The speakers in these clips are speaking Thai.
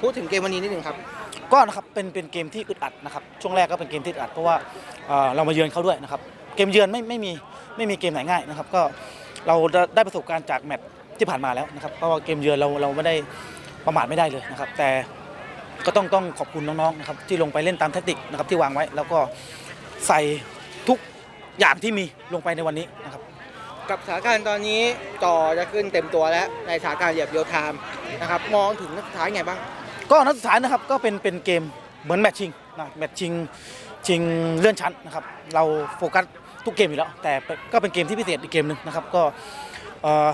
พูดถึงเกมวันนี้นิดนึงครับ ก็นะครับเป็นเป็นเกมที่อึดอัดนะครับช่วงแรกก็เป็นเกมที่อึดอัดเพราะว่าเอ่อเรามาเยือนเขาด้วยนะครับเกมเยือนไม่ไม่มีไม่มีเกมไหนง่ายนะครับก็เราได้ประสบการณ์จากแมตช์ที่ผ่านมาแล้วนะครับเพราะว่าเกมเยือนเราเราไม่ได้ประมาทไม่ได้เลยนะครับแต่ก็ต้องต้องขอบคุณน้องๆนะครับที่ลงไปเล่นตามแทคติกนะครับที่วางไว้ แล้วก็ใส่ทุกอย่างที่มีลงไปในวันนี้นะครับกับสถานการณ์ตอนนี้จอจะขึ้นเต็มตัวแล้วในสถานการณ์เหยียบเรียลไทม์นะครับมองถึงนัดสุดท้ายไงบ้าง ก็นัดสุดท้ายนะครับก็เป็นเป็นเกมเหมือนแมตช์ชิงนะแมตช์ชิงชิงเลื่อนชั้นนะครับเราโฟกัสทุกเกมอยู่แล้ว แต่ก็เป็นเกมที่พิเศษอีกเกมหนึ่งนะครับก็เอ่อ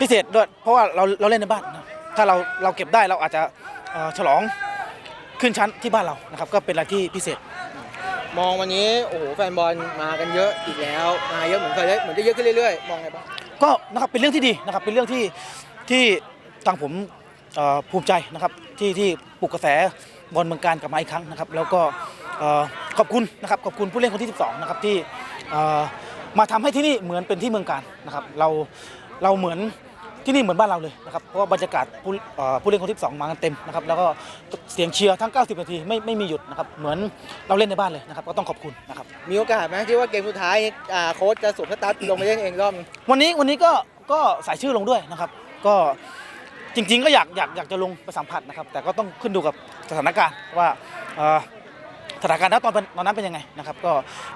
พิเศษด้วยเพราะว่าเราเราเล่นในบ้านนะถ้าเราเราเก็บได้เราอาจจะเอ่อฉลองขึ้นชั้นที่บ้านเรานะครับก็เป็นอะไรที่พิเศษ มองวันนี้โอ้โหแฟนบอลมากันเยอะอีกแล้วมาเยอะเหมือนเคยเหมือนจะเยอะขึ้นเรื่อยๆมองไงบ้างก็นะครับเป็นเรื่องที่ดีนะครับเป็นเรื่องที่ที่ทางผมเอ่อ ภูมิใจนะครับที่ที่ปลุกกระแสบอลเมืองการกลับมาอีกครั้งนะครับ แล้วก็เอ่อขอบคุณนะครับขอบคุณผู้เล่นคนที่ 12 นะครับที่เอ่อมาทำให้ที่นี่เหมือนเป็นที่เมืองการนะครับ เราเราเหมือนที่นี่เหมือนบ้านเราเลยนะครับเพราะว่าบรรยากาศผู้เอ่อผู้เล่นคนที่12มากันเต็มนะครับแล้วก็เสียงเชียร์ทั้ง 90 นาทีไม่ไม่มีหยุดนะครับเหมือนเราเล่นในบ้านเลยนะครับก็ต้องขอบคุณนะครับมีโอกาสไหมที่ว่าเกมสุดท้ายอ่าโค้ชจะสวมสตาร์ทลงไปเล่นเองรอบนึงวันนี้วันนี้ก็ก็ใส่ชื่อลงด้วยนะครับ ก็ จริง ๆ ก็อยากอยากอยากจะลงไปสัมผัสนะครับ แต่ก็ต้องขึ้นดูกับสถานการณ์ว่าเอ่อสถานการณ์ณตอนเป็นตอนนั้นเป็นยังไงนะครับ ก็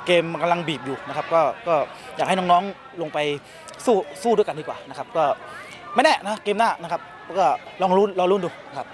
เกมมันกำลังบีบอยู่นะครับ ก็ก็อยากให้น้องๆลงไปสู้สู้ด้วยกันดีกว่านะครับ ก็ไม่แน่นะเกมหน้านะครับ ก็ลองลุ้นลองลุ้นดูครับ